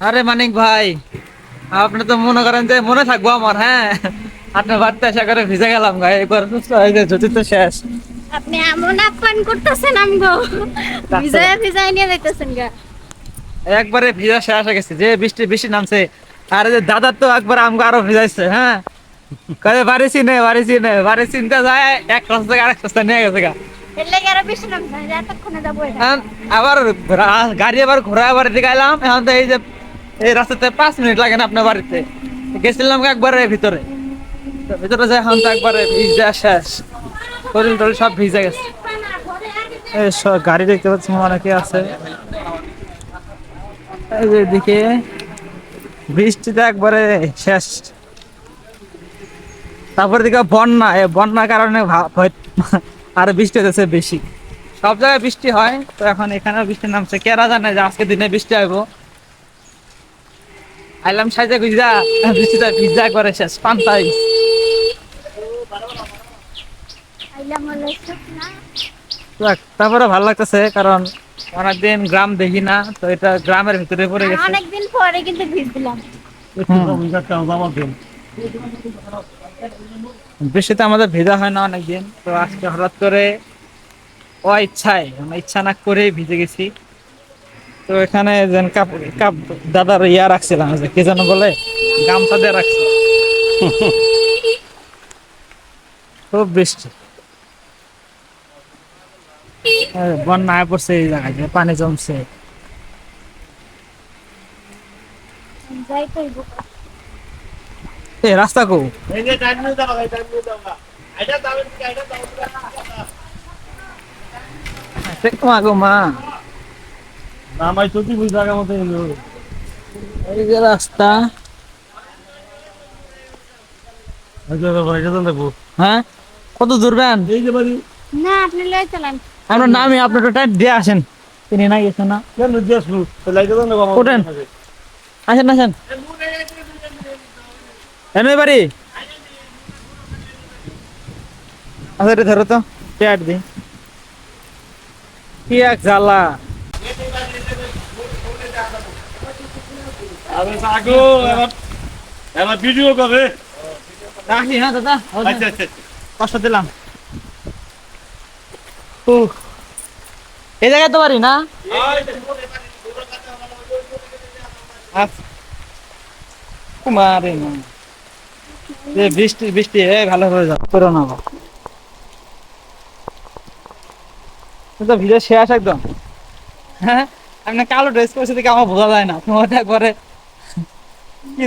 আরে মানিক ভাই আপনি তো মনে করেন যে মনে থাকব আমার হ্যাঁ? আপনার বাড়িতে আশা করে ভিজে গেলাম ভাই একবার সুস্থ হয়ে যায় যদি তো শেষ। আপনি এমন আপ্যায়ন করতেছেন আমগো ভিজায় ভিজায় নিয়ে যাইতেছেন গা। একবারে ভিজা শেষ হয়ে গেছে যে বৃষ্টি বৃষ্টি নামছে আর যে দাদার তো একবার আমগো আরও ভিজাইছে হ্যাঁ? কয়ে বাড়ি চিনে বাড়ি চিনে বাড়ি চিনতে যায় এক রাস্তা থেকে আরেক রাস্তা নিয়ে গেছে গা। বেশি আবার গাড়ি আবার ঘোরা বাড়ি দিকে এলাম এখন তো এই যে এই রাস্তাতে পাঁচ মিনিট লাগে না আপনার বাড়িতে। গেছিলাম একবারে ভিতরে। ভিতরে যাই এখন তো একবারে ভিজা শেষ। শরীর টরীর সব ভিজে গেছে। এই সব গাড়ি দেখতে পাচ্ছি অনেকে আছে। এদিকে। বৃষ্টিতে একবারে শেষ। তারপর দিকে বন্যা এই বন্যার কারণে আর বৃষ্টি হতেছে বেশি। সব জায়গায় বৃষ্টি হয় তো এখন এখানে বৃষ্টি নামছে। কেরা জানে যে আজকে দিনে বৃষ্টি হইব? আইলাম সাইজে গুজা বৃষ্টিতে ভিজা একবারে শেষ পান্তাই। তারপরে ভালো লাগতেছে কারণ অনেকদিন গ্রাম দেখি না তো এটা গ্রামের ভিতরে পড়ে গেছে। অনেকদিন পরে কিন্তু ভিজলাম। বৃষ্টিতে আমাদের ভেজা হয় না অনেকদিন তো আজকে হঠাৎ করে ও ইচ্ছায় আমরা ইচ্ছা না করেই ভিজে গেছি। তো এখানে যেন কাপ কাপ দাদার ইয়া রাখছিলাম, যে কে যেন বলে, গামছা দিয়ে রাখছি খুব বৃষ্টি। বন্যা পড়ছে এই জায়গায় পানি জমছে। এই রাস্তা কো? মা গো মা। নামাই তো তুই জায়গা মতো এলো এই যে রাস্তা। আচ্ছা ভাই হ্যাঁ? কত দূর ব্যান? এই যে বাড়ি। না আপনি লয়ে চালান। আমরা নামি আপনি তো দিয়ে আসেন। তিনি না গেছেন না। কেন দিয়াস লু লাইটা দেন দেখো ওঠেন। আসেন আসেন। এনে বাড়ি। আচ্ছা ধরো তো। কি এক জ্বালা। আরে এবার এবার ভিডিও করে রাখি হ্যাঁ দাদা আচ্ছা আচ্ছা কষ্ট দিলাম। উহ। এই জায়গায় তো বাড়ি না? আচ্ছা। কুমারে না এ বৃষ্টি বৃষ্টি এ ভালো করে যাও করো না। তো ভিডিও শেষ একদম। হ্যাঁ আপনি কালো ড্রেস পরেছে দেখে আমার বোঝা যায় না। তোমার একবারে কি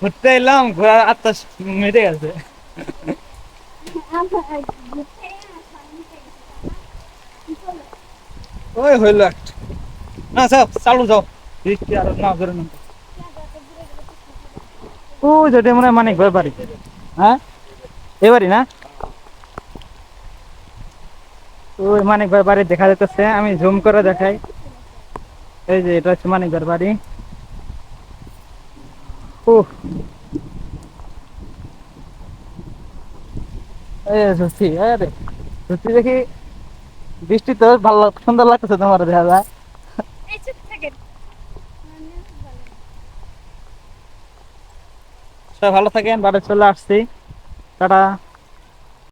ঘুরতে এলাম, ঘোরার আত্মা মেটে গেছে। ওই হইল একটা। না, যাও, চালু যাও। বৃষ্টি আর না ধরে না। ও যেটা মনে হয় মানিক বাড়ি। হ্যাঁ? এ বাড়ি না? ওই মানিক বাড়ি দেখা যাচ্ছে আমি জুম করে দেখাই। এই যে, এটা হচ্ছে মানিক বাড়ি। সত্যি আরে সত্যি দেখি বৃষ্টি তো ভালো সুন্দর লাগতেছে তোমার দেখা যায়। সবাই ভালো থাকেন বাড়ি চলে আসছি। টাটা।